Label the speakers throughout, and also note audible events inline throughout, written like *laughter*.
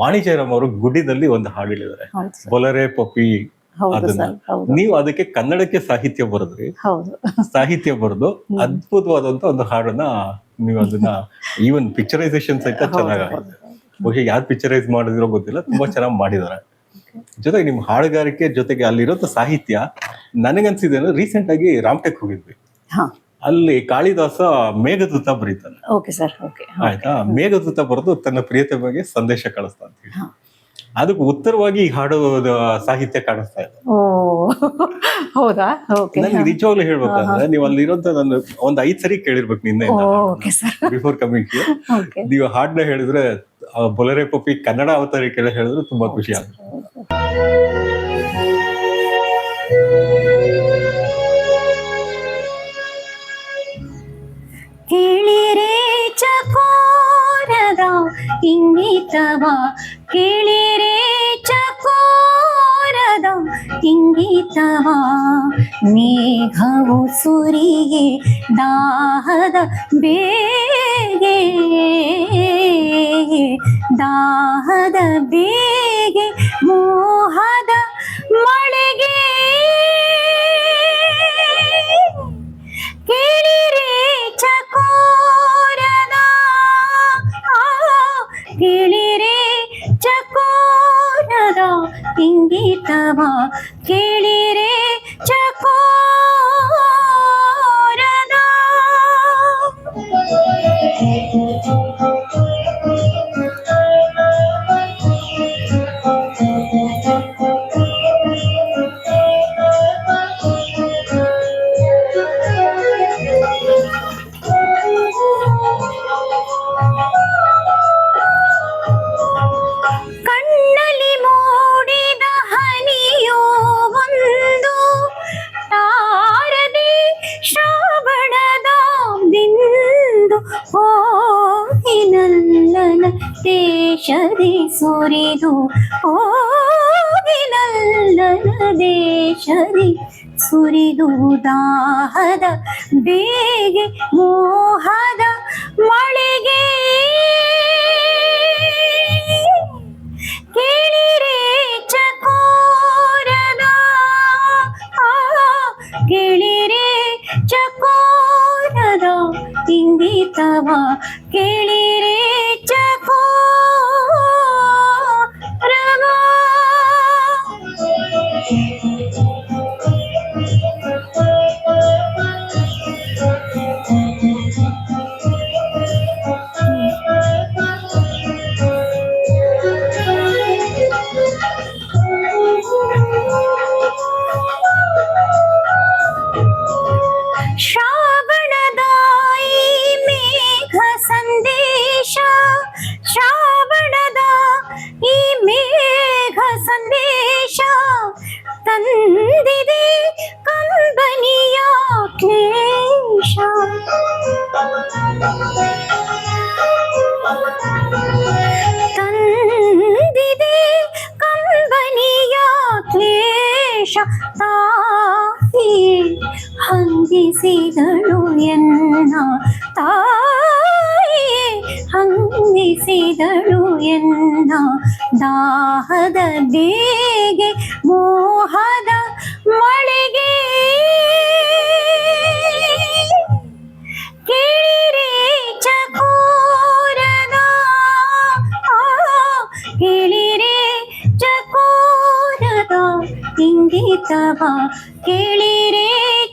Speaker 1: ವಾಣಿ ಜಯರಾಮ್ ಅವರು ಗುಡಿದಲ್ಲಿ ಒಂದು ಹಾಡು ಹೇಳಿದ್ದಾರೆ ಬೊಲರೆ ಪಪ್ಪಿ ಅದನ್ನ ನೀವು ಅದಕ್ಕೆ ಕನ್ನಡಕ್ಕೆ ಸಾಹಿತ್ಯ ಬರೆದ್ರಿ. ಸಾಹಿತ್ಯ ಬರೆದು ಅದ್ಭುತವಾದಂತ ಒಂದು ಹಾಡನ್ನ ನೀವು ಅದನ್ನ ಈವನ್ ಪಿಕ್ಚರೈಸೇಷನ್ ಸಹಿತ
Speaker 2: ಹೌದು.
Speaker 1: ಬಹುಶಃ ಯಾರು ಪಿಕ್ಚರೈಸ್ ಮಾಡಿದಿರೋ ಗೊತ್ತಿಲ್ಲ ತುಂಬಾ ಚೆನ್ನಾಗಿ ಮಾಡಿದಾರೆ ಜೊತೆಗೆ ನಿಮ್ ಹಾಡುಗಾರಿಕೆ ಜೊತೆಗೆ ಅಲ್ಲಿರೋ ಸಾಹಿತ್ಯ ನನಗನ್ಸಿದೆ ಅಂದ್ರೆ ರೀಸೆಂಟ್ ಆಗಿ ರಾಮ್ಟೆಕ್ ಹೋಗಿದ್ವಿ. ಅಲ್ಲಿ ಕಾಳಿದಾಸ ಮೇಘದೂತ ಬರೀತಾನೆ.
Speaker 2: ಓಕೆ ಸರ್ ಓಕೆ
Speaker 1: ಆಯ್ತಾ? ಮೇಘದೂತ ಬರೆದು ತನ್ನ ಪ್ರಿಯತೆ ಬಗ್ಗೆ ಸಂದೇಶ ಕಳಿಸ್ತಾ ಅಂತ ಹೇಳಿ. ಅದಕ್ಕೆ ಉತ್ತರವಾಗಿ ಈ ಹಾಡು ಸಾಹಿತ್ಯ ಕಾಣಿಸ್ತಾ ಇದೆ.
Speaker 2: ಹೌದಾ?
Speaker 1: ನನಗೆ ನಿಜವಾಗ್ಲೂ ಹೇಳ್ಬೇಕಂದ್ರೆ ನೀವು ಅಲ್ಲಿರೋಂತ ನಾನು ಒಂದ್ ಐದ್ ಸರಿ ಕೇಳಿರ್ಬೇಕು ನಿನ್ನೆ ಬಿಫೋರ್ ಕಮಿಂಗ್
Speaker 2: ಟು
Speaker 1: ನೀವು ಹಾಡ್ನ ಹೇಳಿದ್ರೆ ಬೊಲರೆ ಪಪ್ಪಿ ಕನ್ನಡ ಅವತಾರಿಕೆ ಹೇಳಿದ್ರೆ ತುಂಬಾ ಖುಷಿ ಆಗುತ್ತೆ.
Speaker 2: ಇಂಗಿತವ ಕೇಳಿರೆ ಚಕೋರದ ಇಂಗಿತವ ಮೇಘವು ಸುರಿಗೆ ದಾಹದ ಬೇಗೆ ದಾಹದ ಬೇಗೆ ಮೋಹದ ಮಳೆಗೆ ಇಂಗಿತವ ತಂದಿದೆ ಕಂಬನಿಯ ಕ್ಲೇಶ ತಂದಿದೆ ಕಂಬನಿಯ ಕ್ಲೇಶ ತಾಯಿ ಹಂಗಿಸಿದಳು ಎನ್ನ ತಾಯಿ ಹಂಗಿಸಿದಳು ಎನ್ನ ದಾಹದ ಬೇಗೆ ಕೇಳಿರೆ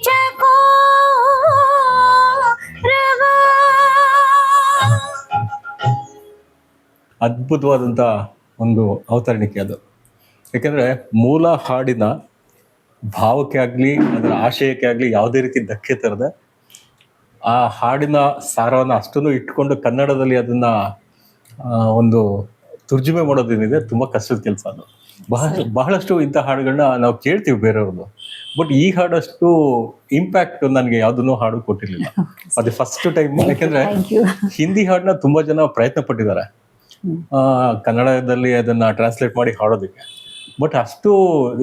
Speaker 2: ಚಕೋರವ
Speaker 1: ಅದ್ಭುತವಾದಂತ ಒಂದು ಅವತರಣಿಕೆ ಅದು. ಯಾಕಂದ್ರೆ ಮೂಲ ಹಾಡಿನ ಭಾವಕ್ಕೆ ಆಗಲಿ, ಅದರ ಆಶಯಕ್ಕೆ ಆಗಲಿ ಯಾವುದೇ ರೀತಿ ಧಕ್ಕೆ ತರದೆ ಆ ಹಾಡಿನ ಸಾರವನ್ನು ಅಷ್ಟನ್ನು ಇಟ್ಕೊಂಡು ಕನ್ನಡದಲ್ಲಿ ಅದನ್ನ ಒಂದು ತುರ್ಜುಮೆ ಮಾಡೋದೇನಿದೆ, ತುಂಬಾ ಕಷ್ಟದ ಕೆಲಸ ಅದು. ಬಹಳ ಬಹಳಷ್ಟು ಇಂಥ ಹಾಡುಗಳನ್ನ ನಾವು ಕೇಳ್ತೀವಿ ಬೇರೆಯವ್ರದ್ದು. ಬಟ್ ಈ ಹಾಡಷ್ಟು ಇಂಪ್ಯಾಕ್ಟ್ ನನಗೆ ಯಾವ್ದನ್ನು ಹಾಡು ಕೊಟ್ಟಿರ್ಲಿಲ್ಲ. ಅದೇ ಫಸ್ಟ್ ಟೈಮ್ ಯಾಕಂದ್ರೆ ಹಿಂದಿ ಹಾಡನ್ನ ತುಂಬಾ ಜನ ಪ್ರಯತ್ನ ಪಟ್ಟಿದ್ದಾರೆ. ಕನ್ನಡದಲ್ಲಿ ಅದನ್ನ ಟ್ರಾನ್ಸ್ಲೇಟ್ ಮಾಡಿ ಹಾಡೋದಕ್ಕೆ. ಬಟ್ ಅಷ್ಟು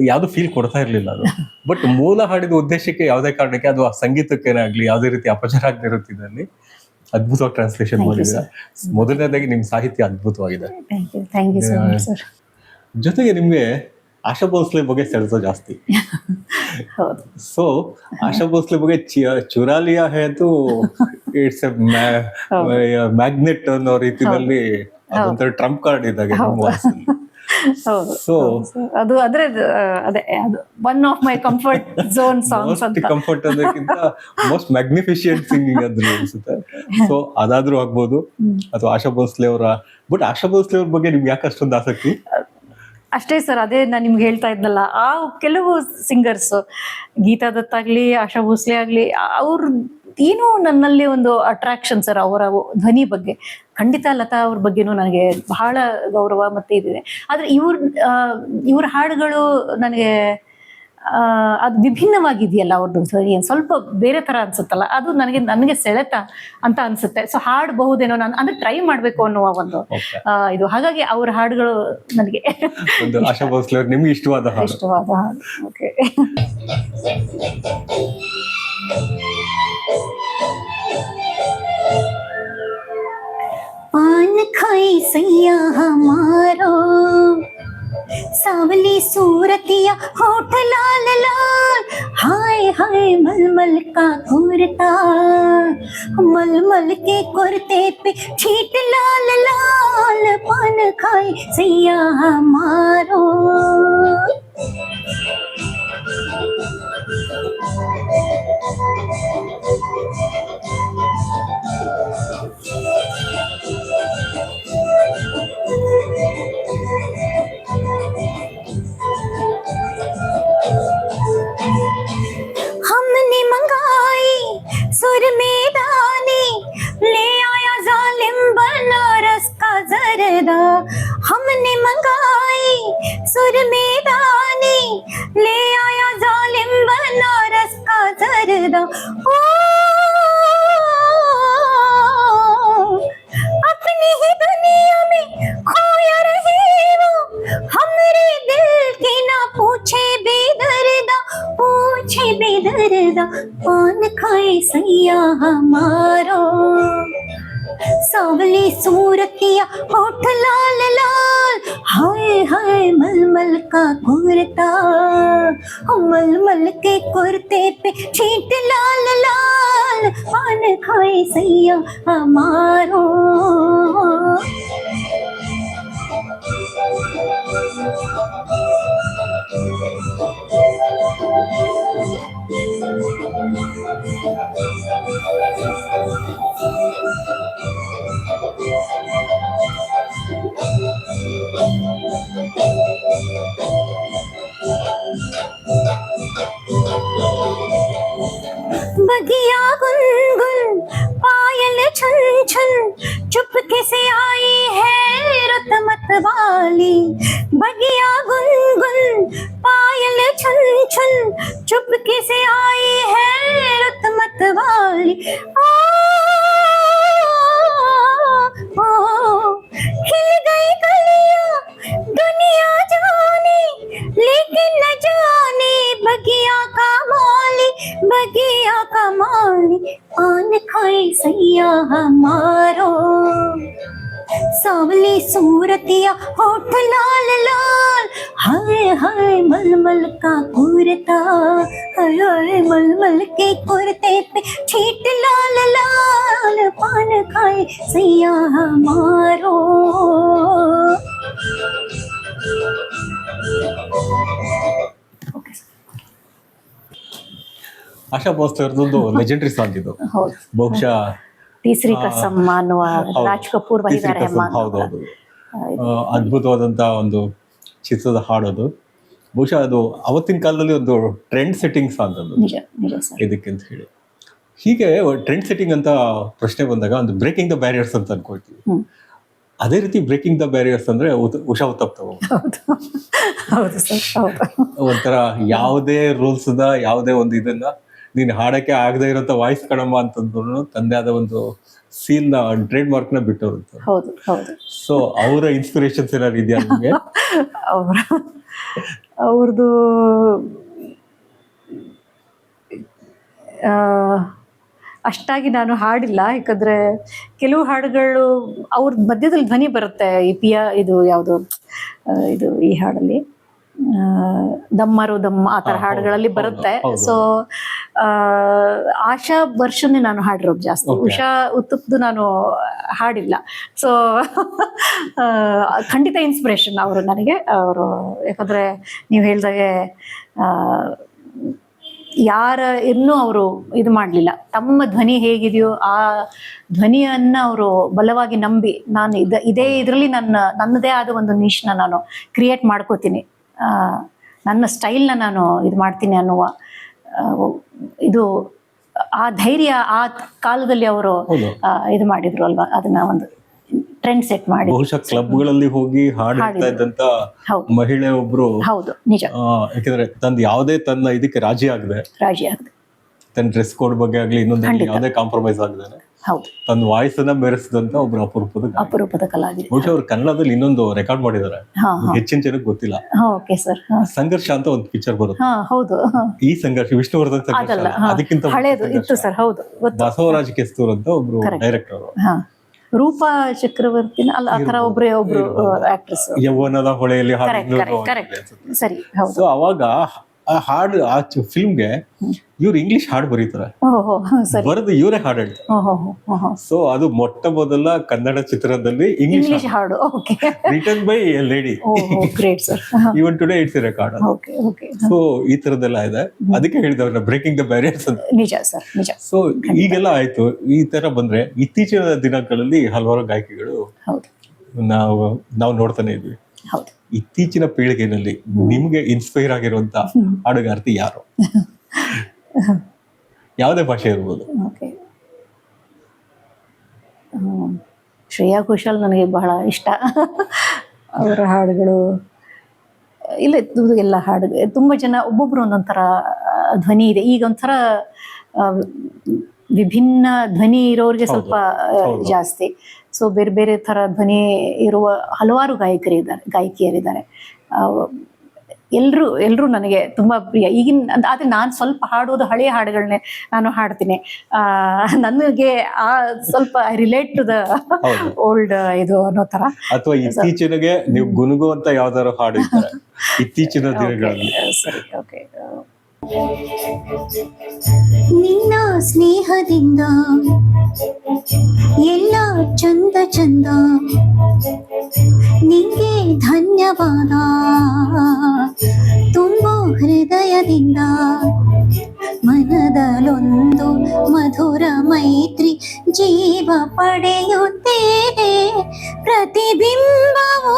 Speaker 1: ಯಾವ್ದು ಫೀಲ್ ಕೊಡ್ತಾ ಇರ್ಲಿಲ್ಲ ಅದು. ಬಟ್ ಮೂಲ ಹಾಡಿದ ಉದ್ದೇಶಕ್ಕೆ ಯಾವುದೇ ಕಾರಣಕ್ಕೆ ಅದು ಸಂಗೀತಕ್ಕೇನೆ ಆಗ್ಲಿ ಯಾವುದೇ ರೀತಿ ಅಪಚಾರ ಆಗದೆ ಇರುತ್ತಿದ್ದಲ್ಲಿ ಅದ್ಭುತವಾಗಿ ಟ್ರಾನ್ಸ್ಲೇಷನ್
Speaker 2: ಮಾಡಿದ್ರೆ
Speaker 1: ಮಾಡಿದ್ದೀರಾ. ಮೊದಲನೇದಾಗಿ ನಿಮ್ ಸಾಹಿತ್ಯ ಅದ್ಭುತವಾಗಿದೆ. ಜೊತೆಗೆ ನಿಮ್ಗೆ ಆಶಾ ಭೋಸ್ಲೆ ಬಗ್ಗೆ ಸೆಳೆದೋ ಜಾಸ್ತಿ. ಸೊ ಆಶಾ ಭೋಸ್ಲೆ ಬಗ್ಗೆ ಚುರಾಲಿಯ ಹೇತು ಇಟ್ಸ್ ಎ ಮ್ಯಾಗ್ನೆಟ್ ಅನ್ನೋ ರೀತಿಯಲ್ಲಿ ಅದೊಂಥರ ಟ್ರಂಪ್ ಕಾರ್ಡ್ ಇದ್ದಾಗೆ ಸೊ *laughs*
Speaker 2: ಅದು ಅಂದ್ರೆ ಅದೇ ಅದು one of my comfort zone
Speaker 1: songs
Speaker 2: ಅಂತ.
Speaker 1: ಕಂಫರ್ಟ್ ಅನ್ನೋಕ್ಕಿಂತ ಮೋಸ್ಟ್ ಮ್ಯಾಗ್ನಿಫಿಷಿಯಂಟ್ ಸಿಂಗಿಂಗ್ ಅದ್ರ ಅನ್ಸುತ್ತೆ. ಸೊ ಅದಾದ್ರೂ ಆಗ್ಬೋದು. ಅಥವಾ ಆಶಾ ಭೋಸ್ಲೆ ಅವರ ಬಟ್ ಆಶಾ ಭೋಸ್ಲೆ ಅವ್ರ ಬಗ್ಗೆ ನಿಮ್ಗೆ ಯಾಕೆ ಅಷ್ಟೊಂದು ಆಸಕ್ತಿ?
Speaker 2: ಅಷ್ಟೇ ಸರ್, ಅದೇ ನಾನು ನಿಮ್ಗೆ ಹೇಳ್ತಾ ಇದ್ನಲ್ಲ, ಆ ಕೆಲವು ಸಿಂಗರ್ಸ್ ಗೀತಾ ದತ್ ಆಗ್ಲಿ, ಆಶಾ ಭೋಸ್ಲೆ ಆಗ್ಲಿ ಅವ್ರ ಏನೋ ನನ್ನಲ್ಲಿ ಒಂದು ಅಟ್ರಾಕ್ಷನ್ ಸರ್ ಅವರ ಧ್ವನಿ ಬಗ್ಗೆ. ಖಂಡಿತ ಲತಾ ಅವ್ರ ಬಗ್ಗೆನೂ ನನಗೆ ಬಹಳ ಗೌರವ ಮತ್ತೆ ಇದಿದೆ. ಆದ್ರೆ ಇವ್ರ ಇವ್ರ ಹಾಡುಗಳು ನನಗೆ ಅದು ವಿಭಿನ್ನವಾಗಿದೆಯಲ್ಲ ಅವ್ರದ್ದು ಧ್ವನಿ ಒಂದ್ ಸ್ವಲ್ಪ ಬೇರೆ ತರ ಅನ್ಸುತ್ತಲ್ಲ ಅದು ನನಗೆ ನನಗೆ ಸೆಳೆತ ಅಂತ ಅನ್ಸುತ್ತೆ ಸೊ ಹಾಡಬಹುದೇನೋ ನಾನು ಅಂದ್ರೆ ಟ್ರೈ ಮಾಡ್ಬೇಕು ಅನ್ನುವ ಒಂದು
Speaker 1: Okay.
Speaker 2: ಆ, ಇದು ಹಾಗಾಗಿ ಅವ್ರ ಹಾಡುಗಳು ನನಗೆ
Speaker 1: ಒಂದು ಆಶಾ ಭೋಸ್ಲೆ ಅವ್ರ ನಿಮ್ಗೆ ಇಷ್ಟವಾದ ಹಾಡು
Speaker 2: ಇಷ್ಟವಾದ ಹಾಡು ಓಕೆ पान खाई सैया हमारो सावली सूरतिया होठ लाल लाल हाय हाय मलमल का कुर्ता मलमल के कुर्ते पे छीट लाल लाल पान खाई सैया हमारो सैया हमारो। सावली सूरतिया होठ लाल लाल। हाय हाय, मलमल का कुर्ता। मलमल के कुर्ते पे छीट लाल लाल। पान खाए सैया हमारो। बगिया गुनगुन पायल छुन छुन चुपके
Speaker 1: ಆಶಾ ಬೋಸ್ ಅವ್ರದ್ದೊಂದು *laughs* ಲೆಜೆಂಡರಿ ಸಾಂಗ್ ಇದು. ಬಹುಶಃ
Speaker 2: ತೀಸರಿ ಕಸಮ್ ಅನ್ನುವ. ರಾಜ್ ಕಪೂರ್
Speaker 1: ಹೌದೌದು ಅದ್ಭುತವಾದಂತ ಒಂದು ಚಿತ್ರದ ಹಾಡೋದು. ಬಹುಶಃ ಅದು ಅವತ್ತಿನ ಕಾಲದಲ್ಲಿ ಒಂದು ಟ್ರೆಂಡ್ ಸೆಟ್ಟಿಂಗ್ ಸಾಂಗ್ ಅದು. ಇದಕ್ಕೆ ಅಂತ ಹೇಳಿ. ಹೀಗೆ ಟ್ರೆಂಡ್ ಸೆಟ್ಟಿಂಗ್ ಅಂತ ಪ್ರಶ್ನೆ ಬಂದಾಗ ಒಂದು ಬ್ರೇಕಿಂಗ್ ದ ಬ್ಯಾರಿಯರ್ಸ್ ಅಂತ ಅನ್ಕೊಳ್ತೀವಿ. ಅದೇ ರೀತಿ ಬ್ರೇಕಿಂಗ್ ದ ಬ್ಯಾರಿಯರ್ಸ್ ಅಂದ್ರೆ ಉಷಾ ಉತ್ತಪ್ತವು.
Speaker 2: ಹೌದು. ಹೌದು ಸರ್ ಹೌದು.
Speaker 1: ಒಂಥರ ಯಾವುದೇ ರೂಲ್ಸ್ ದ ಯಾವುದೇ ಒಂದು ಇದನ್ನ ನೀನ್ ಹಾಡಕ್ಕೆ ಆಗದೆ ಇರೋಂಥ ವಾಯ್ಸ್ ಕಣಮ್ಮ ಅಂತಂದ್ರು ತಂದೆ ಆದ ಒಂದು ಸೀಲ್ನ ಟ್ರೇಡ್ ಮಾರ್ಕ್ನ ಬಿಟ್ಟವ್ರು
Speaker 2: ಹೌದು ಹೌದು.
Speaker 1: ಸೊ ಅವರ ಇನ್ಸ್ಪಿರೇಷನ್ಸ್ ಏನಾದ್ರು ಇದೆಯಾ ನಿಮಗೆ?
Speaker 2: ಅವ್ರ ಅವ್ರದ್ದು ಅಷ್ಟಾಗಿ ನಾನು ಹಾಡಿಲ್ಲ. ಯಾಕಂದ್ರೆ ಕೆಲವು ಹಾಡುಗಳು ಅವ್ರ ಮಧ್ಯದಲ್ಲಿ ಧ್ವನಿ ಬರುತ್ತೆ. ಈ ಪಿಯ ಇದು ಯಾವುದು ಇದು ಈ ಹಾಡಲ್ಲಿ. ದಮ್ಮರು ದಮ್ಮ ಆ ಥರ ಹಾಡುಗಳಲ್ಲಿ ಬರುತ್ತೆ. ಸೊ ಆಶಾ ವರ್ಷನೇ ನಾನು ಹಾಡಿರೋದು ಜಾಸ್ತಿ. ಉಷಾ ಉತ್ತಪ್ದು ನಾನು ಹಾಡಿಲ್ಲ. ಸೊ ಖಂಡಿತ ಇನ್ಸ್ಪಿರೇಷನ್ ಅವರು ನನಗೆ. ಅವರು ಯಾಕಂದ್ರೆ ನೀವು ಹೇಳ್ದಾಗೆ ಯಾರ ಇನ್ನೂ ಅವರು ಇದು ಮಾಡಲಿಲ್ಲ. ತಮ್ಮ ಧ್ವನಿ ಹೇಗಿದೆಯೋ ಆ ಧ್ವನಿಯನ್ನ ಅವರು ಬಲವಾಗಿ ನಂಬಿ ನಾನು ಇದ ಇದೇ ಇದರಲ್ಲಿ ನನ್ನ ನನ್ನದೇ ಆದ ಒಂದು ನಿಶ್ನ ನಾನು ಕ್ರಿಯೇಟ್ ಮಾಡ್ಕೋತೀನಿ. ನನ್ನ ಸ್ಟೈಲ್ನ ನಾನು ಇದು ಮಾಡ್ತೀನಿ ಅನ್ನುವ ಇದು ಆ ಧೈರ್ಯ ಆ ಕಾಲದಲ್ಲಿ ಅವರು ಇದು ಮಾಡಿದ್ರು ಅಲ್ವಾ? ಅದನ್ನ ಒಂದು ಟ್ರೆಂಡ್ ಸೆಟ್ ಮಾಡಿ
Speaker 1: ಬಹುಶಃ ಕ್ಲಬ್ಗಳಲ್ಲಿ ಹೋಗಿ ಹಾಡ್ತಾ ಇದ್ದಂತ ಮಹಿಳೆ ಒಬ್ರು
Speaker 2: ಹೌದು ನಿಜ.
Speaker 1: ಯಾಕಂದ್ರೆ ತಂದ್ ಯಾವುದೇ ತನ್ನ ಇದಕ್ಕೆ ರಾಜಿ ಆಗದೆ
Speaker 2: ರಾಜಿ ಆಗದೆ.
Speaker 1: ತನ್ನ ಡ್ರೆಸ್ ಕೋಡ್ ಬಗ್ಗೆ ಆಗ್ಲಿ ಇನ್ನೊಂದು. ಯಾವುದೇ ಕಾಂಪ್ರಮೈಸ್ ಆಗದೆ
Speaker 2: ಹೌದು.
Speaker 1: ತನ್ನ ವಾಯ್ಸ್ ಅನ್ನ ಮೆರೆಸಿದಂತ ಒಬ್ರು ಅಪರೂಪದ
Speaker 2: ಅಪರೂಪದ ಕಲಾವಿದೆ
Speaker 1: ಬಹುಶಃ ಅವ್ರು ಕನ್ನಡದಲ್ಲಿ ಇನ್ನೊಂದು ರೆಕಾರ್ಡ್ ಮಾಡಿದ್ದಾರೆ. ಹೆಚ್ಚಿನ ಜನಕ್ಕೆ ಗೊತ್ತಿಲ್ಲ.
Speaker 2: ಓಕೆ ಸರ್
Speaker 1: ಸಂಘರ್ಷ ಅಂತ ಒಂದು ಪಿಕ್ಚರ್ ಬರುತ್ತೆ.
Speaker 2: ಹೌದು.
Speaker 1: ಈ ಸಂಘರ್ಷ ವಿಷ್ಣುವರ್ಧನ್ ಸಂಘರ್ಷ. ಅದಕ್ಕಿಂತ
Speaker 2: ಹಳೇದು ಇತ್ತು ಸರ್ ಹೌದು
Speaker 1: ಬಸವರಾಜ್ ಕೆಸ್ತೂರ್ ಅಂತ ಒಬ್ರು ಡೈರೆಕ್ಟರ್ ಅವರು.
Speaker 2: ರೂಪಾ ಚಕ್ರವರ್ತಿನ ಅಲ್ಲ ಆ ತರ ಒಬ್ರೇ ಒಬ್ರು ಆಕ್ಟ್ರೆಸ್
Speaker 1: ಯೌವನದ ಹೊಳೆಯಲ್ಲಿ
Speaker 2: ಸರಿ ಹೌದು.
Speaker 1: ಅವಾಗ ಆ ಹಾಡು ಆ ಫಿಲ್ಮ್ಗೆ ಇವ್ರು ಇಂಗ್ಲಿಷ್ ಹಾಡು ಬರೀತಾರೆ. ಬರೆದು ಇವರೇ ಹಾಡು ಹೇಳ್ತಾರೆ. ಸೊ ಅದು ಮೊಟ್ಟ ಮೊದಲ ಕನ್ನಡ ಚಿತ್ರದಲ್ಲಿ ಇಂಗ್ಲಿಷ್
Speaker 2: ಹಾಡು.
Speaker 1: Return
Speaker 2: by a lady
Speaker 1: even today it's record
Speaker 2: okay okay
Speaker 1: so ಈ ತರದೆಲ್ಲ ಇದೆ. ಅದಕ್ಕೆ ಹೇಳಿದವ್ರನ್ನ ಬ್ರೇಕಿಂಗ್ ದ ಬ್ಯಾರಿಯರ್ಸ್ ಅಂತ.
Speaker 2: ನಿಜ ಸರ್ ನಿಜ.
Speaker 1: ಸೊ ಈಗೆಲ್ಲ ಆಯ್ತು. ಈ ತರ ಬಂದ್ರೆ ಇತ್ತೀಚಿನ ದಿನಗಳಲ್ಲಿ ಹಲವಾರು ಗಾಯಕಿಗಳು ನಾವು ನಾವು ನೋಡ್ತಾನೆ ಇದ್ವಿ.
Speaker 2: ಹೌದು.
Speaker 1: ಇತ್ತೀಚಿನ ಪೀಳಿಗೆನಲ್ಲಿ ನಿಮಗೆ ಇನ್ಸ್ಪೈರ್ ಆಗಿರುವಂತ ಹಾಡುಗಾರ್ತಿ ಯಾರು? *laughs* ಯಾವುದೇ ಭಾಷೆ ಇರ್ಬೋದು.
Speaker 2: ಶ್ರೇಯಾ ಘೋಷಾಲ್ ನನಗೆ ಬಹಳ ಇಷ್ಟ. ಅವರ ಹಾಡುಗಳು ಇಲ್ಲ ಎಲ್ಲ ಹಾಡು ತುಂಬ ಜನ ಒಬ್ಬೊಬ್ರು ಒಂದೊಂಥರ ಧ್ವನಿ ಇದೆ. ಈಗ ಒಂಥರ ವಿಭಿನ್ನ ಧ್ವನಿ ಇರೋರಿಗೆ ಸ್ವಲ್ಪ ಜಾಸ್ತಿ. ಸೊ ಬೇರೆ ಬೇರೆ ಥರ ಧ್ವನಿ ಇರುವ ಹಲವಾರು ಗಾಯಕರಿದ್ದಾರೆ ಗಾಯಕಿಯರಿದ್ದಾರೆ. ಎಲ್ಲರೂ ಎಲ್ಲರೂ ನನಗೆ ತುಂಬಾ ಪ್ರಿಯ. ಈಗಿನ ಆದ್ರೆ ನಾನು ಸ್ವಲ್ಪ ಹಾಡೋದು ಹಳೆಯ ಹಾಡುಗಳನ್ನೇ ನಾನು ಹಾಡ್ತೀನಿ. ಆ, ನನಗೆ ಆ ಸ್ವಲ್ಪ ರಿಲೇಟ್ ಟು ದ ಓಲ್ಡ್ ಇದು ಅನ್ನೋ ತರ
Speaker 1: ಅಥವಾ ಇತ್ತೀಚಿನಗೆ ನೀವು ಗುನುಗುವಂತ ಯಾವ್ದಾದ್ರು ಹಾಡು ಇತ್ತೀಚಿನ *laughs* ದಿನಗಳಲ್ಲಿ.
Speaker 2: ಸರಿ ಓಕೆ
Speaker 3: ನಿನ್ನ ಸ್ನೇಹದಿಂದ, ಎಲ್ಲ ಚಂದ ಚಂದ, ನಿಂಗೆ ಧನ್ಯವಾದ. ತುಂಬು ಹೃದಯದಿಂದ ಮನದಲೊಂದು ಮಧುರ ಮೈತ್ರಿ ಜೀವ ಪಡೆಯುತ್ತೇನೆ. ಪ್ರತಿಬಿಂಬವು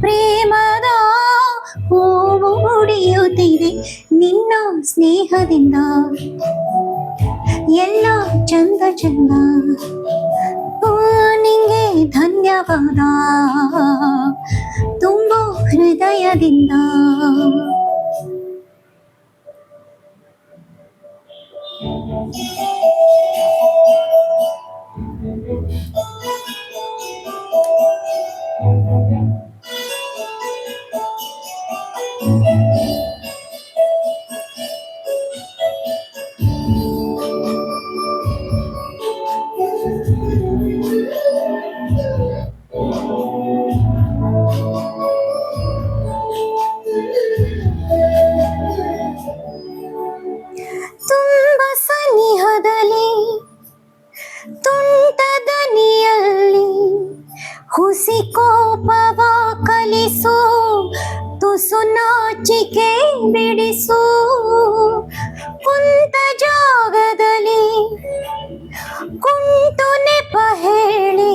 Speaker 3: ಪ್ರೇಮದ ಹೂವು ಮುಡಿಯುತ್ತಿದೆ. ನಿನ್ನ ಸ್ನೇಹದಿಂದ ಎಲ್ಲ ಚಂದ ಚಂದ ಓ, ನಿಂಗೆ ಧನ್ಯವಾದ ತುಂಬ ಹೃದಯದಿಂದ ಕೋಪವ ಕಲಿಸು, ತುಸು ನಾಚಿಕೆ ಬಿಡಿಸು. ಕುಂತ ಜಾಗದಲ್ಲಿ ಕುಂಟು ನೆಪ ಹೇಳಿ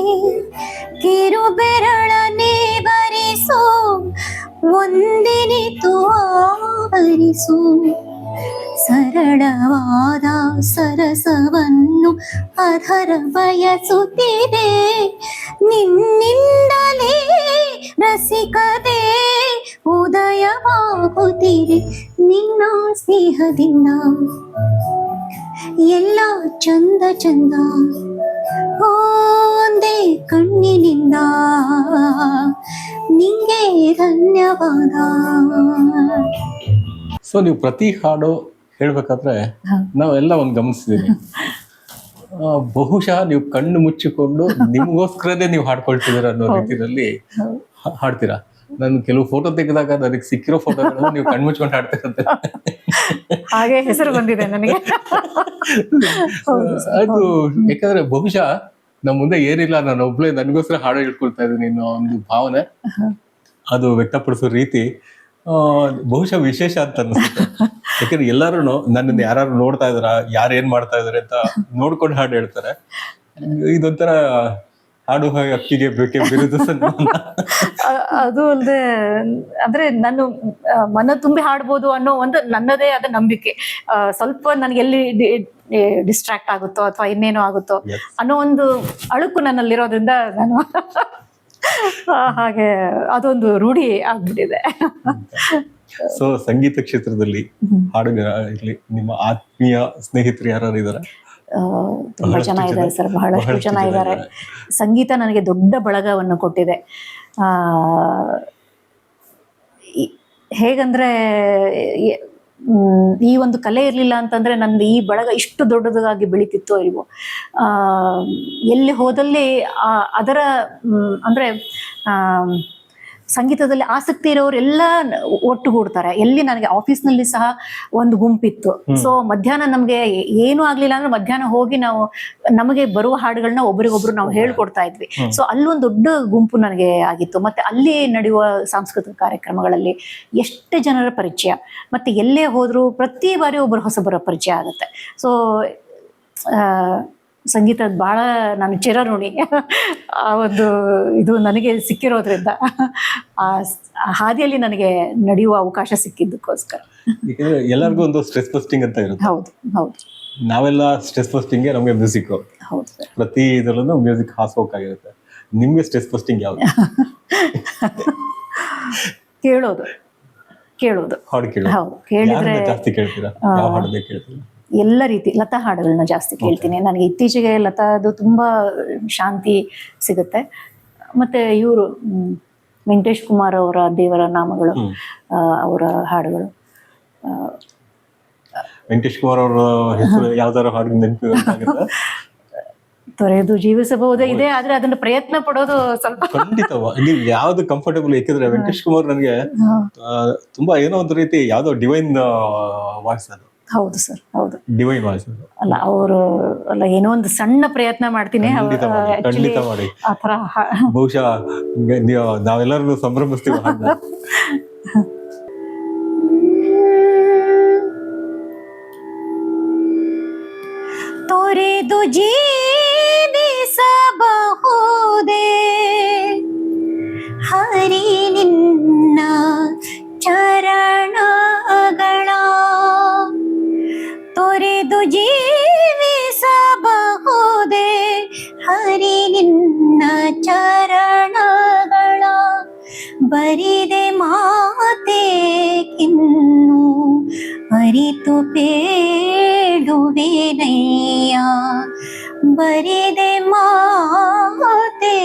Speaker 3: ಕಿರು ಬೆರಳನೆ ಬರಿಸು ಒಂದಿನಿತು ಆವರಿಸು. ಸರಳವಾದ ಸರಸವನ್ನು ಅಧರ ಬಯಸುತ್ತಿದೆ. ನಿನ್ನಿಂದಲೇ ರಸಿಕತೆ ಉದಯವಾಗುತ್ತಿದೆ. ನಿನ್ನ ಸ್ನೇಹದಿಂದ ಎಲ್ಲ ಚಂದ ಚಂದ ಒಂದೇ ಕಣ್ಣಿನಿಂದ ನಿಂಗೆ ಧನ್ಯವಾದ.
Speaker 1: ಸೊ ನೀವು ಪ್ರತಿ ಹಾಡು ಹೇಳ್ಬೇಕಾದ್ರೆ. ನಾವೆಲ್ಲ ಒಂದು ಗಮನಿಸಿದೀವಿ. ಬಹುಶಃ ನೀವು ಕಣ್ಣು ಮುಚ್ಚಿಕೊಂಡು ನಿಮಗೋಸ್ಕರನೇ ನೀವು ಹಾಡ್ಕೊಳ್ತಿದ್ದೀರ ಅನ್ನೋ ರೀತಿಯಲ್ಲಿ. ಹಾಡ್ತೀರಾ? ನಾನು ಕೆಲವು ಫೋಟೋ ತೆಗೆದಾಗ ನನಗೆ ಸಿಕ್ಕಿರೋ ಫೋಟೋಗಳನ್ನ ನೀವು ಕಣ್ಣು ಮುಚ್ಕೊಂಡು ಹಾಡ್ತಿರಂತೆ
Speaker 2: ಹಾಗೆ ಹೆಸರು ಬಂದಿದೆ ನನಗೆ.
Speaker 1: ಅದು ಯಾಕಂದ್ರೆ ಬಹುಶಃ ನಮ್ಮ ಮುಂದೆ ಏನಿಲ್ಲ ನಾನು ಒಬ್ಳೆ ನನಗೋಸ್ಕರ ಹಾಡು ಹೇಳ್ಕೊಳ್ತಾ ಇದ್ದೀನಿ ಅನ್ನೋ ಒಂದು ಭಾವನೆ. ಅದು ವ್ಯಕ್ತಪಡಿಸೋ ರೀತಿ ಬಹುಶಃ ವಿಶೇಷ ಅಂತ ಅನ್ಸುತ್ತೆ. ಯಾಕಂದ್ರೆ ಎಲ್ಲಾರು ನನ್ನ ಯಾರು ನೋಡ್ತಾ ಇದಾರ ಯಾರು ಏನ್ ಮಾಡ್ತಾ ಇದಾರೆ ಅಂತ ನೋಡ್ಕೊಂಡು ಹಾಡು ಹೇಳ್ತಾರೆ. ಇದೊಂಥರ ಹಾಡು ಹಾಗೆ ಅಕ್ಕಿಗೆ ಬೇಕೆ ಬಿರುದು
Speaker 2: ಅದು ಅಲ್ಲದೆ ಅಂದ್ರೆ ನಾನು ಮನ ತುಂಬಿ ಹಾಡ್ಬೋದು ಅನ್ನೋ ಒಂದು ನನ್ನದೇ ಆದ ನಂಬಿಕೆ. ಸ್ವಲ್ಪ ನನಗೆ ಎಲ್ಲಿ ಡಿಸ್ಟ್ರಾಕ್ಟ್ ಆಗುತ್ತೋ ಅಥವಾ ಇನ್ನೇನೋ ಆಗುತ್ತೋ ಅನ್ನೋ ಒಂದು ಅಳುಕು ನನ್ನಲ್ಲಿರೋದ್ರಿಂದ ನಾನು *laughs* ಹಾಗೆ ಅದೊಂದು ರೂಢಿ ಆಗ್ಬಿಟ್ಟಿದೆ.
Speaker 1: ಸೊ ಸಂಗೀತ ಕ್ಷೇತ್ರದಲ್ಲಿ ಹಾಡುಗಾರ ಇರ್ಲಿ ನಿಮ್ಮ ಆತ್ಮೀಯ ಸ್ನೇಹಿತರು ಯಾರು ಇದಾರೆ?
Speaker 2: ಆ, ತುಂಬಾ ಜನ ಇದ್ದಾರೆ ಸರ್ ಬಹಳಷ್ಟು ಜನ ಇದ್ದಾರೆ
Speaker 1: ಇದ್ದಾರೆ.
Speaker 2: ಸಂಗೀತ ನನಗೆ ದೊಡ್ಡ ಬಳಗವನ್ನು ಕೊಟ್ಟಿದೆ. ಆ, ಹೇಗಂದ್ರೆ ಈ- ಈ ಒಂದು ಕಲೆ ಇರಲಿಲ್ಲ ಅಂತಂದ್ರೆ ನಂದು ಈ ಬಳಗ ಇಷ್ಟು ದೊಡ್ಡದಾಗಿ ಬೆಳೀತಿತ್ತು ಇಲ್ವೋ. ಆ, ಎಲ್ಲಿ ಹೋದಲ್ಲಿ ಆ- ಅದರ ಅಂದ್ರೆ ಆ, ಸಂಗೀತದಲ್ಲಿ ಆಸಕ್ತಿ ಇರೋರೆಲ್ಲ ಒಟ್ಟುಗೂಡ್ತಾರೆ ಎಲ್ಲಿ ನನಗೆ ಆಫೀಸ್ನಲ್ಲಿ ಸಹ ಒಂದು ಗುಂಪಿತ್ತು. ಸೊ ಮಧ್ಯಾಹ್ನ ನಮಗೆ ಏನೂ ಆಗ್ಲಿಲ್ಲ ಅಂದ್ರೆ ಮಧ್ಯಾಹ್ನ ಹೋಗಿ ನಾವು ನಮಗೆ ಬರುವ ಹಾಡುಗಳನ್ನ ಒಬ್ರಿಗೊಬ್ರು ನಾವು ಹೇಳ್ಕೊಡ್ತಾ ಇದ್ವಿ. ಸೊ ಅಲ್ಲೊಂದು ದೊಡ್ಡ ಗುಂಪು ನನಗೆ ಆಗಿತ್ತು. ಮತ್ತೆ ಅಲ್ಲಿ ನಡೆಯುವ ಸಾಂಸ್ಕೃತಿಕ ಕಾರ್ಯಕ್ರಮಗಳಲ್ಲಿ ಎಷ್ಟು ಜನರ ಪರಿಚಯ ಮತ್ತೆ ಎಲ್ಲೇ ಹೋದ್ರು ಪ್ರತಿ ಬಾರಿ ಒಬ್ಬರು ಹೊಸಬರ ಪರಿಚಯ ಆಗುತ್ತೆ. ಸೊ ಸಂಗೀತದ ಬಹಳ ನಾನು ಚಿರಋಣಿ ಆ ಒಂದು ಇದು ನನಗೆ ಸಿಕ್ಕಿರೋದ್ರಿಂದ ಆ ಹಾದಿಯಲ್ಲಿ ನನಗೆ ನಡೆಯುವ ಅವಕಾಶ ಸಿಕ್ಕಿದ್ದಕ್ಕೋಸ್ಕರ.
Speaker 1: ಎಲ್ಲರಿಗೂ ಒಂದು ಸ್ಟ್ರೆಸ್ ಬಸ್ಟಿಂಗ್ ಅಂತ ಇರುತ್ತೆ.
Speaker 2: ಹೌದು ಹೌದು.
Speaker 1: ನಾವೆಲ್ಲ ಸ್ಟ್ರೆಸ್ ಬಸ್ಟಿಂಗ್ ನಮಗೆ ಮ್ಯೂಸಿಕ್.
Speaker 2: ಹೌದು
Speaker 1: ಪ್ರತಿ ಇದರಲ್ಲೂ ಮ್ಯೂಸಿಕ್ ಹಾಸ್ಬೇಕಾಗಿರುತ್ತೆ ನಿಮಗೆ ಸ್ಟ್ರೆಸ್ ಬಸ್ಟಿಂಗ್ ಯಾವುದು?
Speaker 2: ಕೇಳೋದು ಕೇಳೋದು.
Speaker 1: ಹಾಡು ಕೇಳಿ
Speaker 2: ಹೌದು ಕೇಳಿದ್ರೆ
Speaker 1: ಜಾಸ್ತಿ ಕೇಳ್ತೀರಾ? ಯಾವ ಹಾಡು ಕೇಳ್ತೀರಾ?
Speaker 2: ಎಲ್ಲ ರೀತಿ ಲತಾ ಹಾಡುಗಳನ್ನ ಜಾಸ್ತಿ ಕೇಳ್ತೀನಿ. ನನಗೆ ಇತ್ತೀಚೆಗೆ ಲತಾದು ತುಂಬಾ ಶಾಂತಿ ಸಿಗುತ್ತೆ. ಮತ್ತೆ ಇವರು ವೆಂಕಟೇಶ್ ಕುಮಾರ್ ಅವರ ದೇವರ ನಾಮಗಳು ಅವರ ಹಾಡುಗಳು.
Speaker 1: ವೆಂಕಟೇಶ್ ಕುಮಾರ್ ಅವರ ಹೆಸರು *laughs* ಯಾವ್ದಾರ ಹಾಡು ನೆನಪು
Speaker 2: ತೊರೆದು ಜೀವಿಸಬಹುದೇ ಇದೆ ಆದ್ರೆ ಅದನ್ನ ಪ್ರಯತ್ನ ಪಡೋದು ಸ್ವಲ್ಪ
Speaker 1: ಖಂಡಿತವ. ನೀವು ಯಾವ್ದು ಕಂಫರ್ಟಬಲ್ ಏಕೆಂದ್ರೆ ವೆಂಕಟೇಶ್ ಕುಮಾರ್ ನನಗೆ ತುಂಬಾ ಏನೋ ಒಂದು ರೀತಿ ಯಾವ್ದೋ ಡಿವೈನ್ ವಾಯ್ಸ್ ಅದು.
Speaker 2: ಹೌದು ಸರ್ ಹೌದು.
Speaker 1: ಡಿವೈನ್
Speaker 2: ಅಲ್ಲ ಅವರು ಅಲ್ಲ ಏನೋ ಒಂದು ಸಣ್ಣ ಪ್ರಯತ್ನ ಮಾಡ್ತೀನಿ.
Speaker 1: ಖಂಡಿತ ಮಾಡಿ ಖಂಡಿತ ಮಾಡಿ.
Speaker 2: ಆ ಥರ ಹಾ-
Speaker 1: ಬಹುಶಃ ನಾವೆಲ್ಲರೂ ಸಂಭ್ರಮಿಸ್ತೀವಿ.
Speaker 3: ತೊರೆದು ಜೀವಿಸಬಹುದೇ? ಹರಿ ನಿನ್ನ ಚರಣಗಳ ತೊರೆದು ಜೀವಿಸಬಹುದೇ ಹರಿ ನಿನ್ನ ಚರಣಗಳ ಬರಿದೆ ಮಾತೆ ಕಿನ್ನು ಅರಿತು ಬೇಡುವೆನಯ್ಯ ಬರಿದೆ ಮಾತೆ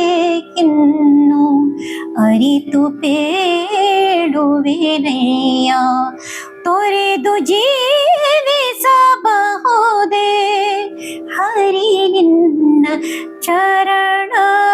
Speaker 3: ಕಿನ್ನು ಅರಿತು ಬೇಡುವೆನಯ್ಯ ತೊರೆದು ಜೀವಿಸಬಹುದೇ ಹರಿ ನಿನ್ನ ಚರಣಗಳ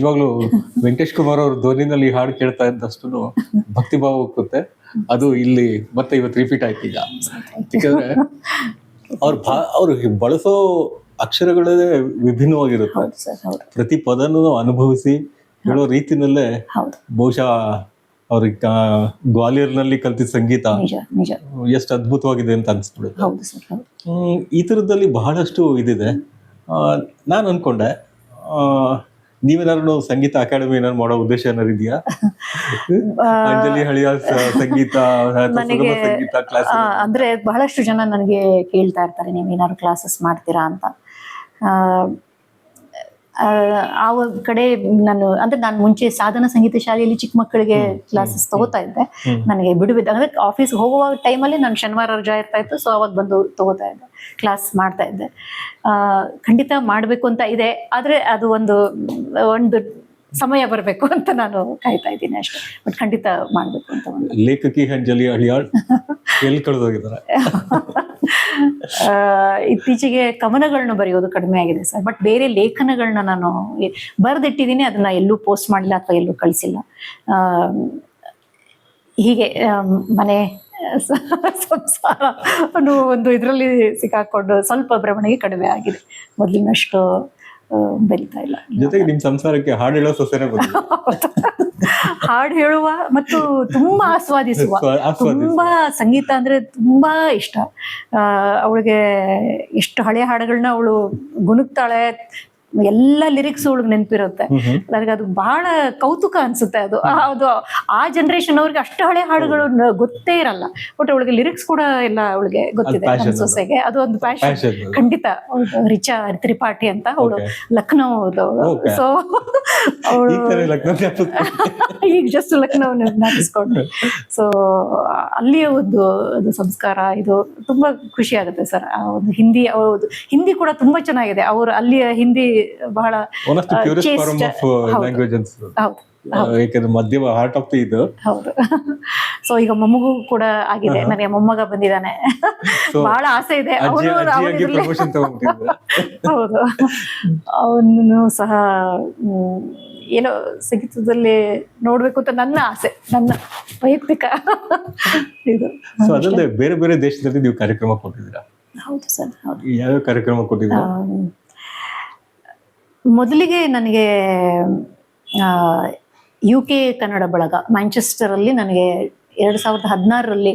Speaker 1: ನಿಜವಾಗ್ಲೂ ವೆಂಕಟೇಶ್ ಕುಮಾರ್ ಅವ್ರ ಧ್ವನಿನಲ್ಲಿ ಹಾಡು ಕೇಳ್ತಾ ಇದ್ದಷ್ಟು ಭಕ್ತಿ ಭಾವ ಹೋಗುತ್ತೆ ಅದು ಇಲ್ಲಿ ಮತ್ತೆ ಇವತ್ತು ರಿಪೀಟ್ ಆಯ್ತು ಈಗ. ಯಾಕಂದ್ರೆ ಅವ್ರ ಭಾ ಅವ್ರು ಬಳಸೋ ಅಕ್ಷರಗಳೇ ವಿಭಿನ್ನವಾಗಿರುತ್ತೆ. ಪ್ರತಿ ಪದನೂ ಅನುಭವಿಸಿ ಹೇಳೋ ರೀತಿನಲ್ಲೇ ಬಹುಶಃ ಅವ್ರಿಗೆ ಗ್ವಾಲಿಯರ್ನಲ್ಲಿ ಕಲ್ತಿದ್ದ ಸಂಗೀತ ಎಷ್ಟು ಅದ್ಭುತವಾಗಿದೆ ಅಂತ ಅನ್ಸ್ಬಿಡುತ್ತೆ. ಈ ತರದಲ್ಲಿ ಬಹಳಷ್ಟು ಇದಿದೆ. ನಾನು ಅನ್ಕೊಂಡೆ. ನೀವೇನಾದ್ರು ಸಂಗೀತ ಅಕಾಡೆಮಿ ಏನಾದ್ರು ಮಾಡೋ ಉದ್ದೇಶ ಏನಾದ್ರು ಇದೆಯಾ? ಅಂಜಲಿ ಹಳಿಯ ಸಂಗೀತ ಸಂಗೀತ ಕ್ಲಾಸ್
Speaker 2: ಅಂದ್ರೆ ಬಹಳಷ್ಟು ಜನ ನನಗೆ ಕೇಳ್ತಾ ಇರ್ತಾರೆ ನೀವು ಏನಾದ್ರು ಕ್ಲಾಸಸ್ ಮಾಡ್ತೀರಾ ಅಂತ. ಆ, ಕಡೆ ನಾನು ಅಂದ್ರೆ ನಾನು ಮುಂಚೆ ಸಾಧನ ಸಂಗೀತ ಶಾಲೆಯಲ್ಲಿ ಚಿಕ್ಕ ಮಕ್ಕಳಿಗೆ ಕ್ಲಾಸಸ್ ತಗೋತಾ ಇದ್ದೆ. ನನಗೆ ಬಿಡುವಿದ್ದ ಅಂದ್ರೆ ಆಫೀಸ್ ಹೋಗುವ ಟೈಮಲ್ಲಿ ನಾನು ಶನಿವಾರ ರಜಾ ಇರ್ತಾ ಇತ್ತು ಸೊ ಅವಾಗ ಬಂದು ತಗೋತಾ ಇದ್ದೆ ಕ್ಲಾಸ್ ಮಾಡ್ತಾ ಇದ್ದೆ. ಖಂಡಿತ ಮಾಡಬೇಕು ಅಂತ ಇದೆ ಆದ್ರೆ ಅದು ಒಂದು ಒಂದು ಸಮಯ ಬರಬೇಕು ಅಂತ ನಾನು ಕಾಯ್ತಾ ಇದ್ದೀನಿ ಅಷ್ಟೇ. ಬಟ್ ಖಂಡಿತ ಮಾಡಬೇಕು ಅಂತ
Speaker 1: ಲೇಖಕಿ ಅಂಜಲಿ ಹಳಿಯಾಳ್ ಎಲ್ಲಿ ಕಳೆದೋಗಿದ್ದಾರೆ? *laughs*
Speaker 2: ಇತ್ತೀಚೆಗೆ ಕವನಗಳನ್ನ ಬರೆಯೋದು ಕಡಿಮೆ ಆಗಿದೆ ಸರ್. ಬಟ್ ಬೇರೆ ಲೇಖನಗಳನ್ನ ನಾನು ಬರೆದಿಟ್ಟಿದ್ದೀನಿ ಅದನ್ನ ಎಲ್ಲೂ ಪೋಸ್ಟ್ ಮಾಡಿಲ್ಲ ಅಥವಾ ಎಲ್ಲೂ ಕಳಿಸಿಲ್ಲ. ಹೀಗೆ ಮನೆ ಸಂಸಾರ ಅನ್ನೋ ಒಂದು ಇದರಲ್ಲಿ ಸಿಕ್ಕಾಕೊಂಡು ಸ್ವಲ್ಪ ಬೆಳವಣಿಗೆ ಕಡಿಮೆ ಆಗಿದೆ. ಮೊದಲಿನಷ್ಟು ಆ, ಬೆಳೀತಾ ಇಲ್ಲ.
Speaker 1: ಜೊತೆಗೆ ನಿಮ್ಮ ಸಂಸಾರಕ್ಕೆ ಹಾಡು ಹೇಳೋ ಸೊಸೆನೇ *laughs*
Speaker 2: ಹಾಡು ಹೇಳುವ ಮತ್ತು ತುಂಬಾ *laughs* ಆಸ್ವಾದಿಸುವ. ತುಂಬಾ ಸಂಗೀತ ಅಂದ್ರೆ ತುಂಬಾ ಇಷ್ಟ ಅವಳಿಗೆ ಎಷ್ಟು ಹಳೆ ಹಾಡುಗಳನ್ನ ಅವಳು ಗುನುಗ್ತಾಳೆ ಎಲ್ಲ ಲಿರಿಕ್ಸ್ ಒಳಗ್ ನೆನಪಿರುತ್ತೆ. ನನಗೆ ಅದು ಬಹಳ ಕೌತುಕ ಅನ್ಸುತ್ತೆ ಅದು. ಆ- ಅದು ಆ ಜನರೇಷನ್ ಅವ್ರಿಗೆ ಅಷ್ಟು ಹಳೆ ಹಾಡುಗಳು ಗೊತ್ತೇ ಇರಲ್ಲ. ಬಟ್ ಅವಳಿಗೆ ಲಿರಿಕ್ಸ್ ಕೂಡ ಎಲ್ಲ ಅವಳಿಗೆ ಗೊತ್ತಿದೆ
Speaker 1: ನಮ್ಮ.
Speaker 2: ಸೊಸೆಗೆ. ಅದು ಒಂದು
Speaker 1: ಪ್ಯಾಶನ್
Speaker 2: ಖಂಡಿತ. ರಿಚಾ ತ್ರಿಪಾಠಿ ಅಂತ ಅವಳು. ಲಕ್ನೋ
Speaker 1: ಅವಳು.
Speaker 2: ಸೊ ಅವಳು ಈಗ ಜಸ್ಟ್ ಲಕ್ನೋ ಜ್ಞಾಪಿಸ್ಕೊಂಡ್ರು. ಸೊ ಅಲ್ಲಿಯ ಒಂದು ಅದು ಸಂಸ್ಕಾರ ಇದು ತುಂಬಾ ಖುಷಿ ಆಗುತ್ತೆ ಸರ್. ಆ ಒಂದು ಹೌದು. ಹಿಂದಿ ಕೂಡ ತುಂಬಾ ಚೆನ್ನಾಗಿದೆ. ಅವರು ಅಲ್ಲಿಯ ಹಿಂದಿ ಬಹಳ
Speaker 1: ಯಾಕಂದ್ರೆ ಮಧ್ಯಮ ಹಾರ್ಟ್ ಆಫ್ ದಿ ಇದು.
Speaker 2: ಹೌದು. *laughs* ಸೊ ಈಗ ಮೊಮ್ಮಗು ಕೂಡ ಆಗಿದೆ. ನನಗೆ ಮೊಮ್ಮಗ ಬಂದಿದ್ದಾನೆ. ಬಹಳ ಆಸೆ ಇದೆ. *laughs* ಹೌದು. ಅವನು ಸಹ ಏನೋ ಸಂಗೀತದಲ್ಲಿ ನೋಡ್ಬೇಕು ಅಂತ ನನ್ನ ಆಸೆ. ನನ್ನ ವೈಯಕ್ತಿಕ *laughs* ಇದು.
Speaker 1: ಸೊ ಅದಲ್ಲದೆ ಬೇರೆ ಬೇರೆ ದೇಶದಲ್ಲಿ ನೀವು ಕಾರ್ಯಕ್ರಮ ಕೊಟ್ಟಿದ್ದೀರಾ?
Speaker 2: ಹೌದು ಸರ್
Speaker 1: ಯಾವ್ಯಾವ ಕಾರ್ಯಕ್ರಮ ಕೊಟ್ಟಿದ್ದೀರಾ?
Speaker 2: ಮೊದಲಿಗೆ ನನಗೆ ಯು ಕೆ ಕನ್ನಡ ಬಳಗ ಮ್ಯಾಂಚೆಸ್ಟರಲ್ಲಿ ನನಗೆ ಎರಡು ಸಾವಿರದ ಹದಿನಾರರಲ್ಲಿ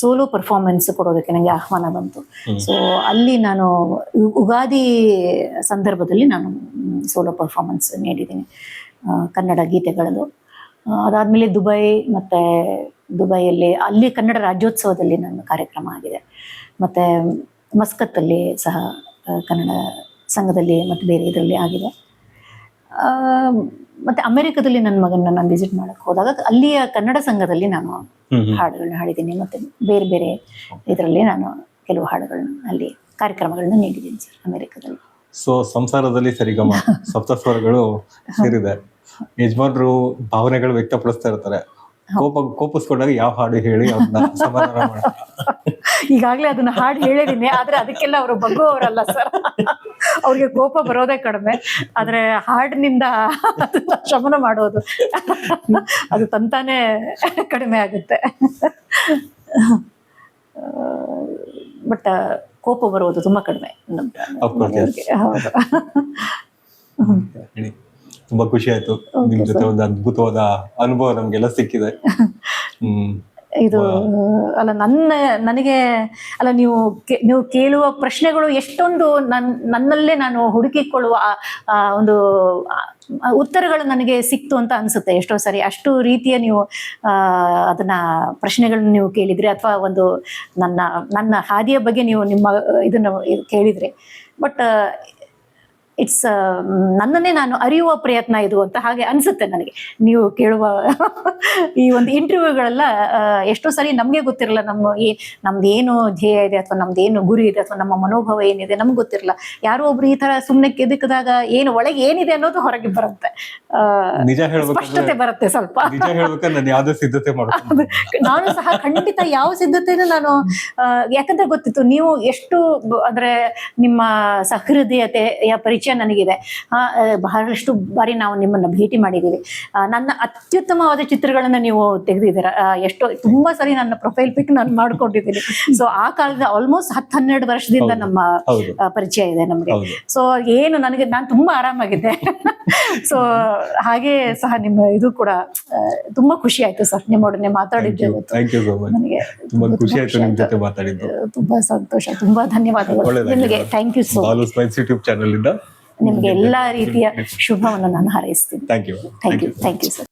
Speaker 2: ಸೋಲೋ ಪರ್ಫಾರ್ಮೆನ್ಸ್ ಕೊಡೋದಕ್ಕೆ ನನಗೆ ಆಹ್ವಾನ ಬಂತು. ಸೊ ಅಲ್ಲಿ ನಾನು ಉಗಾದಿ ಸಂದರ್ಭದಲ್ಲಿ ನಾನು ಸೋಲೋ ಪರ್ಫಾರ್ಮೆನ್ಸ್ ನೀಡಿದ್ದೀನಿ ಕನ್ನಡ ಗೀತೆಗಳದ್ದು ಅದಾದ್ಮೇಲೆ ದುಬೈ ಮತ್ತು ದುಬೈಯಲ್ಲಿ ಅಲ್ಲಿ ಕನ್ನಡ ರಾಜ್ಯೋತ್ಸವದಲ್ಲಿ ನನ್ನ ಕಾರ್ಯಕ್ರಮ ಆಗಿದೆ. ಮತ್ತು ಮಸ್ಕತ್ತಲ್ಲಿ ಸಹ ಕನ್ನಡ ಸಂಘದಲ್ಲಿ ಮತ್ತು ಬೇರೆ ಇದರಲ್ಲಿ ಆಗಿದೆ. ಮತ್ತೆ ಅಮೆರಿಕದಲ್ಲಿ ನನ್ನ ಮಗನ ನಾನು ವಿಸಿಟ್ ಮಾಡಕ್ಕೆ ಹೋದಾಗ ಅಲ್ಲಿಯ ಕನ್ನಡ ಸಂಘದಲ್ಲಿ ನಾನು. ಹಾಡುಗಳನ್ನ ಹಾಡಿದ್ದೀನಿ ಮತ್ತೆ ಬೇರೆ ಬೇರೆ ಇದರಲ್ಲಿ ನಾನು ಕೆಲವು ಹಾಡುಗಳನ್ನ ಅಲ್ಲಿ ಕಾರ್ಯಕ್ರಮಗಳನ್ನ ನೀಡಿದ್ದೀನಿ ಸರ್ ಅಮೆರಿಕದಲ್ಲಿ.
Speaker 1: ಸೊ ಸಂಸಾರದಲ್ಲಿ ಸರಿಗಮ *laughs* ಸಪ್ತಸ್ವರಗಳು ಸೇರಿದೆ. ಯಜಮಾನರು ಭಾವನೆಗಳು ವ್ಯಕ್ತಪಡಿಸ್ತಾ ಇರ್ತಾರೆ. ಕೋಪ ಕೋಪಿಸ್ಕೊಂಡಾಗ ಯಾವ ಹಾಡು ಹೇಳಿ ಅದನ್ನ ಸಮಾಧಾನ ಮಾಡ? *laughs*
Speaker 2: ಈಗಾಗಲೇ ಅದನ್ನ ಹಾಡು ಹೇಳಿದೀನಿ ಆದ್ರೆ ಅದಕ್ಕೆಲ್ಲ ಅವರು ಬಗ್ಗುವವರಲ್ಲ ಸರ್. ಅವ್ರಿಗೆ ಕೋಪ ಬರೋದೇ ಕಡಿಮೆ. ಆದ್ರೆ ಹಾಡಿನಿಂದ ಶಮನ ಮಾಡೋದು ಅದು ತಂತಾನೆ ಕಡಿಮೆ ಆಗುತ್ತೆ. ಬಟ್ ಕೋಪ ಬರುವುದು ತುಂಬಾ ಕಡಿಮೆ
Speaker 1: ತುಂಬಾ ಖುಷಿ ಆಯ್ತು. ನಿಮ್ ಜೊತೆ ಒಂದು ಅದ್ಭುತವಾದ ಅನುಭವ ನಮ್ಗೆಲ್ಲ ಸಿಕ್ಕಿದೆ. ಹ್ಮ್.
Speaker 2: ಇದು ಅಲ್ಲ ನನ್ನ ನನಗೆ ಅಲ್ಲ ನೀವು ನೀವು ಕೇಳುವ ಪ್ರಶ್ನೆಗಳು ಎಷ್ಟೊಂದು ನನ್ ನನ್ನಲ್ಲೇ ನಾನು ಹುಡುಕಿಕೊಳ್ಳುವ ಒಂದು ಉತ್ತರಗಳು ನನಗೆ ಸಿಕ್ತು ಅಂತ ಅನ್ಸುತ್ತೆ. ಎಷ್ಟೋ ಸರಿ ಅಷ್ಟು ರೀತಿಯ ನೀವು ಆ, ಅದನ್ನ ಪ್ರಶ್ನೆಗಳನ್ನ ನೀವು ಕೇಳಿದ್ರಿ ಅಥವಾ ಒಂದು ನನ್ನ ನನ್ನ ಹಾದಿಯ ಬಗ್ಗೆ ನೀವು ನಿಮ್ಮ ಇದನ್ನ ಇದು ಕೇಳಿದ್ರಿ. ಬಟ್ ಇಟ್ಸ್ ನನ್ನನ್ನೇ ನಾನು ಅರಿಯುವ ಪ್ರಯತ್ನ ಇದು ಅಂತ ಹಾಗೆ ಅನ್ಸುತ್ತೆ ನನಗೆ. ನೀವು ಕೇಳುವ *laughs* ಈ ಒಂದು ಇಂಟರ್ವ್ಯೂಗಳೆಲ್ಲ ಎಷ್ಟೋ ಸರಿ ನಮಗೆ ಗೊತ್ತಿರಲ್ಲ ನಮ್ಮ ಈ ನಮ್ದು ಏನು ಧ್ಯೇಯ ಇದೆ ಅಥವಾ ನಮ್ದು ಏನು ಗುರಿ ಇದೆ ಅಥವಾ ನಮ್ಮ ಮನೋಭಾವ ಏನಿದೆ ನಮ್ಗೆ ಗೊತ್ತಿರಲ್ಲ. ಯಾರೋ ಒಬ್ರು ಈ ತರ ಸುಮ್ಮನೆ ಕೆದಕಿದಾಗ ಏನು ಒಳಗೆ ಏನಿದೆ ಅನ್ನೋದು ಹೊರಗೆ ಬರುತ್ತೆ.
Speaker 1: ನಿಜ
Speaker 2: ಸ್ಪಷ್ಟತೆ ಬರುತ್ತೆ ಸ್ವಲ್ಪ.
Speaker 1: ನಾನು ಸಿದ್ಧತೆ
Speaker 2: ನಾನು ಸಹ ಖಂಡಿತ ಯಾವ ಸಿದ್ಧತೆನೂ ನಾನು ಯಾಕಂದ್ರೆ ಗೊತ್ತಿತ್ತು ನೀವು ಎಷ್ಟು ಅಂದ್ರೆ ನಿಮ್ಮ ಸಹೃದಯತೆಯ ಪರಿಚಯ ನನಗಿದೆ. ಆ, ಆ, ಬಹಳಷ್ಟು ಬಾರಿ ನಾವು ನಿಮ್ಮನ್ನ ಭೇಟಿ ಮಾಡಿದ್ದೀವಿ. ನನ್ನ ಅತ್ಯುತ್ತಮವಾದ ಚಿತ್ರಗಳನ್ನ ನೀವು ತೆಗೆದಿದ್ದೀರ. ಎಷ್ಟೋ ತುಂಬಾ ಸರಿ ನನ್ನ ಪ್ರೊಫೈಲ್ ಪಿಕ್ ನಾನು ಮಾಡ್ಕೊಂಡಿದ್ದೀನಿ. ಸೊ ಆ ಕಾಲದ ಆಲ್ಮೋಸ್ಟ್ ಹತ್ತು ಹನ್ನೆರಡು ವರ್ಷದಿಂದ ನಮ್ಮ ಪರಿಚಯ ಇದೆ ನಮಗೆ. ಸೊ ಏನು ನನಗೆ ನಾನು ತುಂಬಾ ಆರಾಮಾಗಿದ್ದೆ. *laughs* ಸೊ ಹಾಗೆ ಸಹ ನಿಮ್ಮ ಇದು ಕೂಡ ತುಂಬಾ ಖುಷಿ ಆಯ್ತು ಸರ್ ನಿಮ್ಮೊಡನೆ ಮಾತಾಡಿದ್ದೆ ನನಗೆ
Speaker 1: ಖುಷಿ ಆಯ್ತು ನಿಮ್ ಜೊತೆ ಮಾತಾಡಿದ್ದು.
Speaker 2: ತುಂಬಾ ಸಂತೋಷ ತುಂಬಾ ಧನ್ಯವಾದಗಳು. ನಿಮಗೆ thank
Speaker 1: you so YouTube channel ಇಂದ
Speaker 2: ನಿಮ್ಗೆ ಎಲ್ಲಾ ರೀತಿಯ ಶುಭವನ್ನು ನಾನು ಹಾರೈಸ್ತೀನಿ. Thank you thank you sir